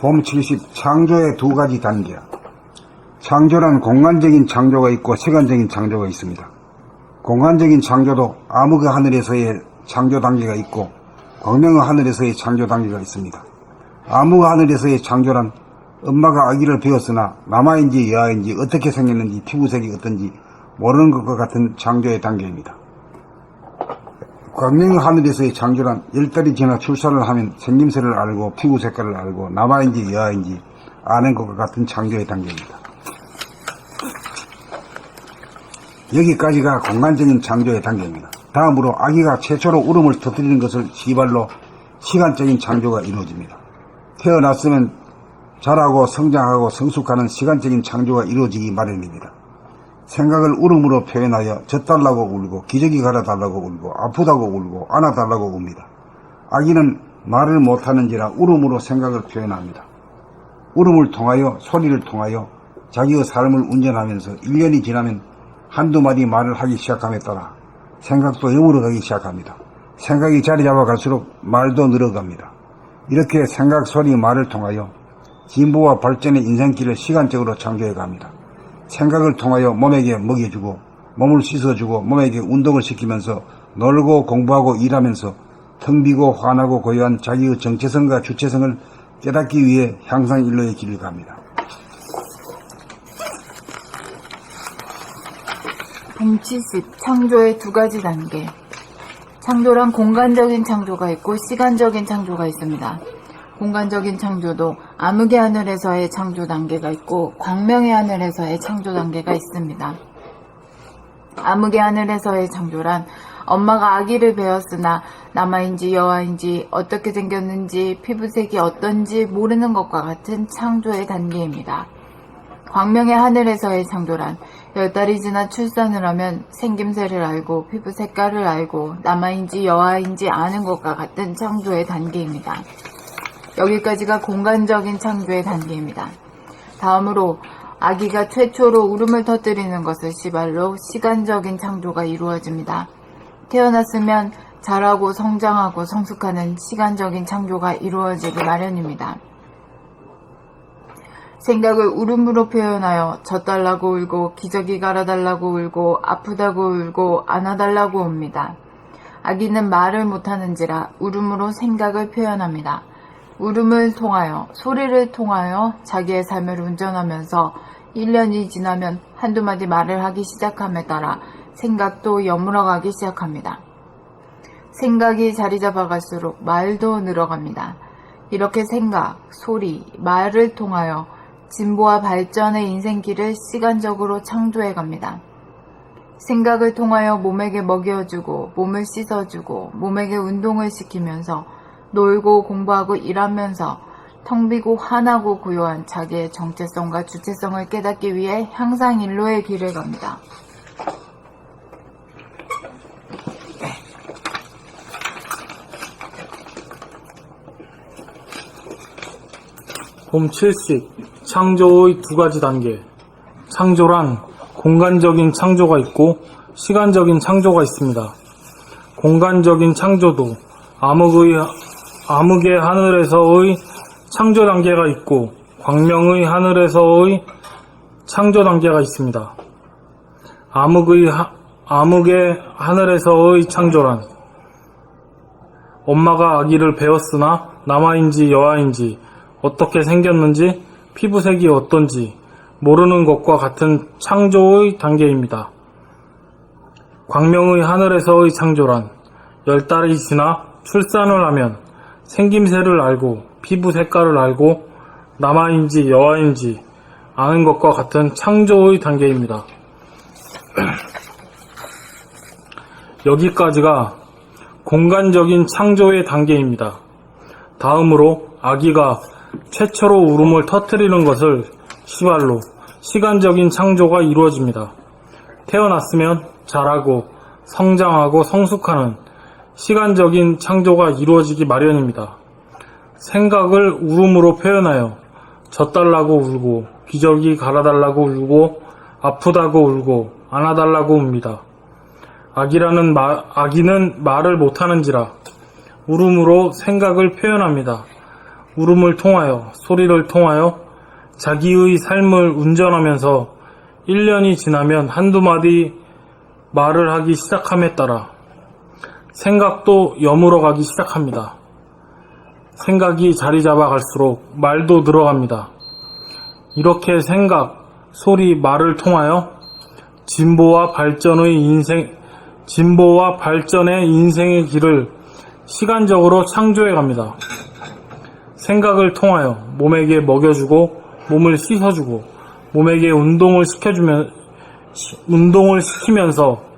봄 70 창조의 두 가지 단계. 창조란 공간적인 창조가 있고 시간적인 창조가 있습니다. 공간적인 창조도 암흑의 하늘에서의 창조 단계가 있고 광명의 하늘에서의 창조 단계가 있습니다. 암흑의 하늘에서의 창조란 엄마가 아기를 배웠으나 남아인지 여아인지 어떻게 생겼는지 피부색이 어떤지 모르는 것과 같은 창조의 단계입니다. 광명의 하늘에서의 창조란 열 달이 지나 출산을 하면 생김새를 알고 피부 색깔을 알고 남아인지 여아인지 아는 것과 같은 창조의 단계입니다. 여기까지가 공간적인 창조의 단계입니다. 다음으로 아기가 최초로 울음을 터뜨리는 것을 시발로 시간적인 창조가 이루어집니다. 태어났으면 자라고 성장하고 성숙하는 시간적인 창조가 이루어지기 마련입니다. 생각을 울음으로 표현하여 젖달라고 울고 기저귀 갈아달라고 울고 아프다고 울고 안아달라고 웁니다. 아기는 말을 못하는지라 울음으로 생각을 표현합니다. 울음을 통하여 소리를 통하여 자기의 삶을 운전하면서 1년이 지나면 한두 마디 말을 하기 시작함에 따라 생각도 영으로 가기 시작합니다. 생각이 자리 잡아갈수록 말도 늘어갑니다. 이렇게 생각, 소리, 말을 통하여 진보와 발전의 인생길을 시간적으로 창조해 갑니다. 생각을 통하여 몸에게 먹여주고 몸을 씻어주고 몸에게 운동을 시키면서 놀고 공부하고 일하면서 텅 비고 환하고 고요한 자기의 정체성과 주체성을 깨닫기 위해 향상 일로의 길을 갑니다. 봄70 창조의 두 가지 단계. 창조란 공간적인 창조가 있고 시간적인 창조가 있습니다. 공간적인 창조도 암흑의 하늘에서의 창조 단계가 있고 광명의 하늘에서의 창조 단계가 있습니다. 암흑의 하늘에서의 창조란 엄마가 아기를 배웠으나 남아인지 여아인지 어떻게 생겼는지 피부색이 어떤지 모르는 것과 같은 창조의 단계입니다. 광명의 하늘에서의 창조란 열 달이 지나 출산을 하면 생김새를 알고 피부 색깔을 알고 남아인지 여아인지 아는 것과 같은 창조의 단계입니다. 여기까지가 공간적인 창조의 단계입니다. 다음으로 아기가 최초로 울음을 터뜨리는 것을 시발로 시간적인 창조가 이루어집니다. 태어났으면 자라고 성장하고 성숙하는 시간적인 창조가 이루어지기 마련입니다. 생각을 울음으로 표현하여 젖달라고 울고 기저귀 갈아달라고 울고 아프다고 울고 안아달라고 웁니다. 아기는 말을 못하는지라 울음으로 생각을 표현합니다. 울음을 통하여 소리를 통하여 자기의 삶을 운전하면서 1년이 지나면 한두 마디 말을 하기 시작함에 따라 생각도 여물어가기 시작합니다. 생각이 자리 잡아갈수록 말도 늘어갑니다. 이렇게 생각, 소리, 말을 통하여 진보와 발전의 인생길을 시간적으로 창조해 갑니다. 생각을 통하여 몸에게 먹여주고, 몸을 씻어주고, 몸에게 운동을 시키면서 놀고 공부하고 일하면서 텅 비고 환하고 고요한 자기의 정체성과 주체성을 깨닫기 위해 향상 일로의 길을 갑니다. 봄70 창조의 두 가지 단계 창조란 공간적인 창조가 있고 시간적인 창조가 있습니다. 공간적인 창조도 암흑의 암흑의 하늘에서의 창조 단계가 있고 광명의 하늘에서의 창조 단계가 있습니다. 암흑의 하- 암흑의 하늘에서의 창조란 엄마가 아기를 배웠으나 남아인지 여아인지 어떻게 생겼는지 피부색이 어떤지 모르는 것과 같은 창조의 단계입니다. 광명의 하늘에서의 창조란 열 달이 지나 출산을 하면 생김새를 알고 피부 색깔을 알고 남아인지 여아인지 아는 것과 같은 창조의 단계입니다. 여기까지가 공간적인 창조의 단계입니다. 다음으로 아기가 최초로 울음을 터뜨리는 것을 시발로 시간적인 창조가 이루어집니다. 태어났으면 자라고 성장하고 성숙하는 시간적인 창조가 이루어지기 마련입니다. 생각을 울음으로 표현하여 젖달라고 울고 기저귀 갈아달라고 울고 아프다고 울고 안아달라고 웁니다. 아기라는 마, 아기는 말을 못하는지라 울음으로 생각을 표현합니다. 울음을 통하여 소리를 통하여 자기의 삶을 운전하면서 1년이 지나면 한두 마디 말을 하기 시작함에 따라 생각도 여물어 가기 시작합니다. 생각이 자리 잡아 갈수록 말도 늘어갑니다. 이렇게 생각, 소리, 말을 통하여 진보와 발전의 인생, 진보와 발전의 인생의 길을 시간적으로 창조해 갑니다. 생각을 통하여 몸에게 먹여주고 몸을 씻어주고 몸에게 운동을 시켜주면 시- 운동을 시키면서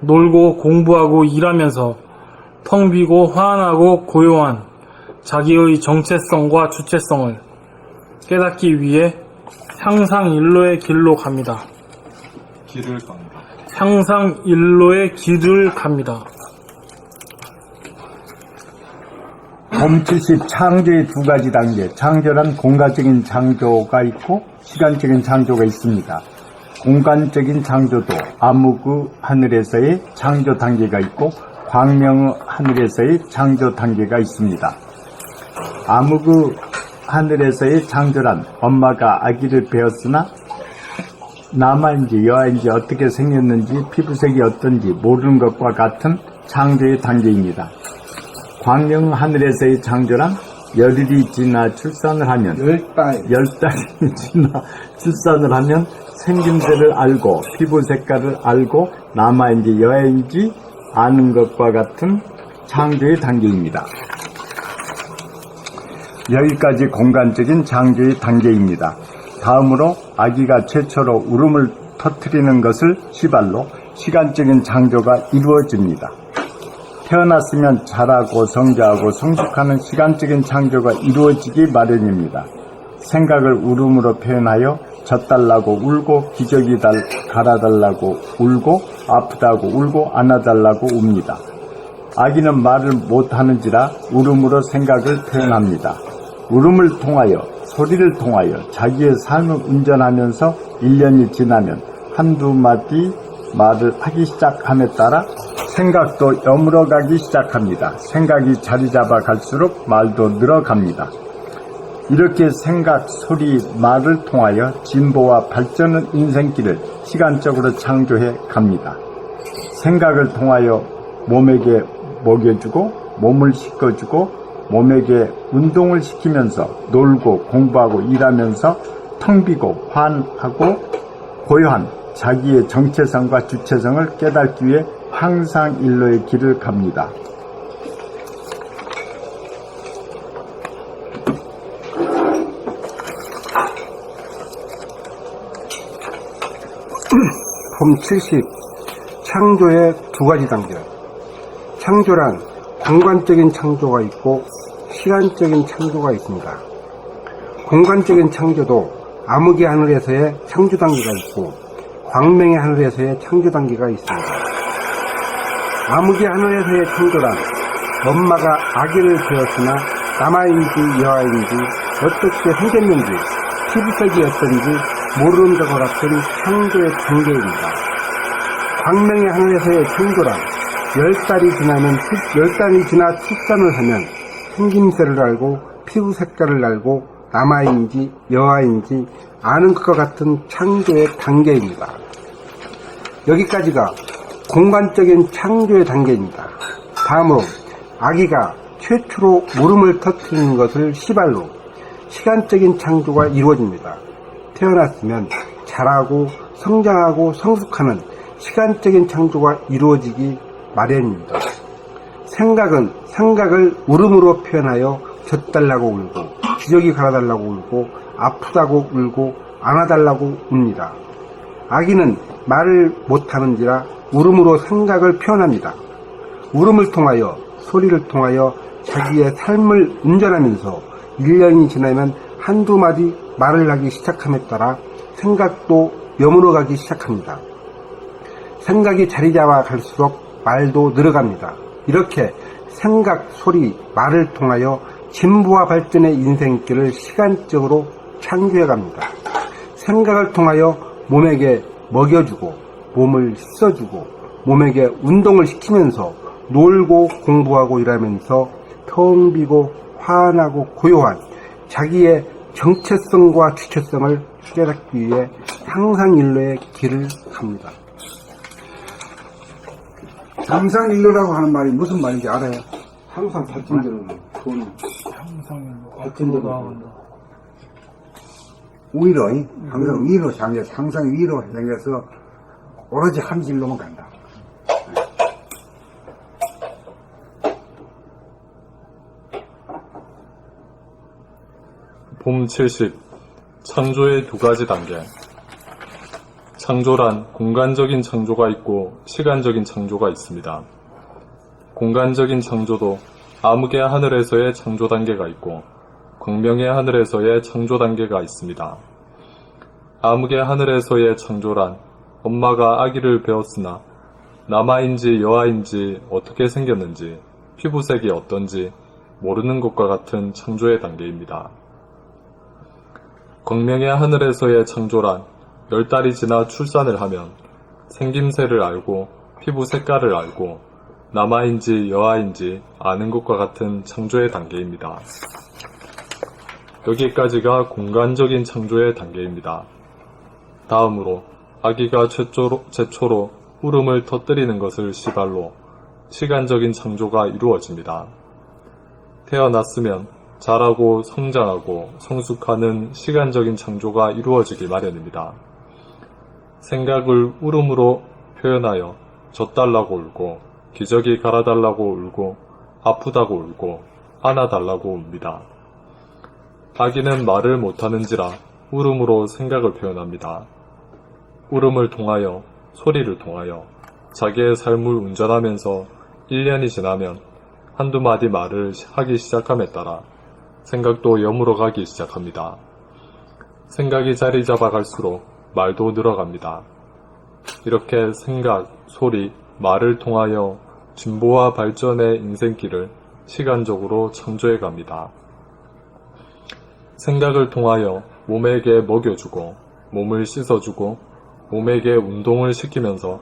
놀고 공부하고 일하면서 텅 비고 화안하고 고요한 자기의 정체성과 주체성을 깨닫기 위해 향상 일로의 길로 갑니다. 길을 갑니다. 향상 일로의 길을 갑니다. 범70 창조의 두 가지 단계, 창조란 공간적인 창조가 있고 시간적인 창조가 있습니다. 공간적인 창조도 암흑의 하늘에서의 창조 단계가 있고 광명의 하늘에서의 창조 단계가 있습니다. 암흑의 하늘에서의 창조란 엄마가 아기를 배웠으나 남아인지 여아인지 어떻게 생겼는지 피부색이 어떤지 모르는 것과 같은 창조의 단계입니다. 광명 하늘에서의 창조란 열일이 지나 출산을 하면 열달 열 달이 지나 출산을 하면 생김새를 알고 피부 색깔을 알고 남아인지 여아인지 아는 것과 같은 창조의 단계입니다. 여기까지 공간적인 창조의 단계입니다. 다음으로 아기가 최초로 울음을 터뜨리는 것을 시발로 시간적인 창조가 이루어집니다. 태어났으면 자라고 성장하고 성숙하는 시간적인 창조가 이루어지기 마련입니다. 생각을 울음으로 표현하여 젖달라고 울고 기저귀 달, 갈아달라고 울고 아프다고 울고 안아달라고 웁니다. 아기는 말을 못하는지라 울음으로 생각을 표현합니다. 울음을 통하여 소리를 통하여 자기의 삶을 운전하면서 1년이 지나면 한두 마디 말을 하기 시작함에 따라 생각도 여물어가기 시작합니다. 생각이 자리 잡아 갈수록 말도 늘어갑니다. 이렇게 생각, 소리, 말을 통하여 진보와 발전의 인생길을 시간적으로 창조해 갑니다. 생각을 통하여 몸에게 먹여주고 몸을 씻어주고 몸에게 운동을 시키면서 놀고 공부하고 일하면서 텅 비고 환하고 고요한 자기의 정체성과 주체성을 깨닫기 위해 항상 일로의 길을 갑니다. 봄 70. 창조의 두 가지 단계. 창조란 공간적인 창조가 있고 시간적인 창조가 있습니다. 공간적인 창조도 암흑의 하늘에서의 창조 단계가 있고 광명의 하늘에서의 창조 단계가 있습니다. 암흑의 하늘에서의 창조란 엄마가 아기를 배웠으나 남아인지 여아인지 어떻게 생겼는지 피부색이 어떤지 모르는 것과 같은 창조의 단계입니다. 광명의 하늘에서의 창조란 열 달이 지나면 출- 열 달이 지나 출산을 하면 생김새를 알고 피부 색깔을 알고 남아인지 여아인지 아는 것과 같은 창조의 단계입니다. 여기까지가 공간적인 창조의 단계입니다. 다음으로 아기가 최초로 물음을 터뜨리는 것을 시발로 시간적인 창조가 이루어집니다. 태어났으면 자라고 성장하고 성숙하는 시간적인 창조가 이루어지기 마련입니다. 생각은 생각을 울음으로 표현하여 젖달라고 울고 기저귀 갈아달라고 울고 아프다고 울고 안아달라고 웁니다. 아기는 말을 못하는지라 울음으로 생각을 표현합니다. 울음을 통하여 소리를 통하여 자기의 삶을 운전하면서 1년이 지나면 한두 마디 말을 하기 시작함에 따라 생각도 여물어가기 시작합니다. 생각이 자리 잡아 갈수록 말도 늘어갑니다. 이렇게 생각, 소리, 말을 통하여 진보와 발전의 인생길을 시간적으로 창조해 갑니다. 생각을 통하여 몸에게 먹여주고 몸을 씻어주고 몸에게 운동을 시키면서 놀고 공부하고 일하면서 텅 비고 환하고 고요한 자기의 정체성과 주체성을 깨닫기 위해 향상일로의 길을 갑니다. 상상일로라고 하는 말이 무슨 말인지 알아요? 항상 발전되는 돈, 앞으로 나아간다. 위로, 이? 항상 위로 향해, 항상 위로 향해서 오로지 한 길로만 간다. 봄 70. 창조의 두 가지 단계. 창조란 공간적인 창조가 있고 시간적인 창조가 있습니다. 공간적인 창조도 암흑의 하늘에서의 창조 단계가 있고 광명의 하늘에서의 창조 단계가 있습니다. 암흑의 하늘에서의 창조란 엄마가 아기를 배웠으나 남아인지 여아인지 어떻게 생겼는지 피부색이 어떤지 모르는 것과 같은 창조의 단계입니다. 광명의 하늘에서의 창조란 열 달이 지나 출산을 하면 생김새를 알고 피부 색깔을 알고 남아인지 여아인지 아는 것과 같은 창조의 단계입니다. 여기까지가 공간적인 창조의 단계입니다. 다음으로 아기가 최초로, 최초로 울음을 터뜨리는 것을 시발로 시간적인 창조가 이루어집니다. 태어났으면 자라고 성장하고 성숙하는 시간적인 창조가 이루어지기 마련입니다. 생각을 울음으로 표현하여 젖달라고 울고 기저귀 갈아달라고 울고 아프다고 울고 안아달라고 웁니다. 아기는 말을 못하는지라 울음으로 생각을 표현합니다. 울음을 통하여 소리를 통하여 자기의 삶을 운전하면서 1년이 지나면 한두 마디 말을 하기 시작함에 따라 생각도 여물어 가기 시작합니다. 생각이 자리 잡아갈수록 말도 늘어갑니다. 이렇게 생각, 소리, 말을 통하여 진보와 발전의 인생길을 시간적으로 창조해 갑니다. 생각을 통하여 몸에게 먹여주고, 몸을 씻어주고, 몸에게 운동을 시키면서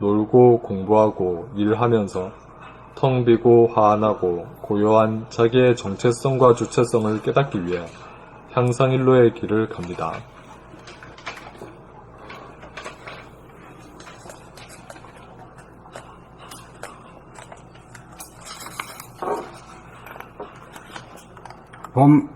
놀고 공부하고 일하면서 텅 비고 화안하고 고요한 자기의 정체성과 주체성을 깨닫기 위해 향상일로의 길을 갑니다. 봄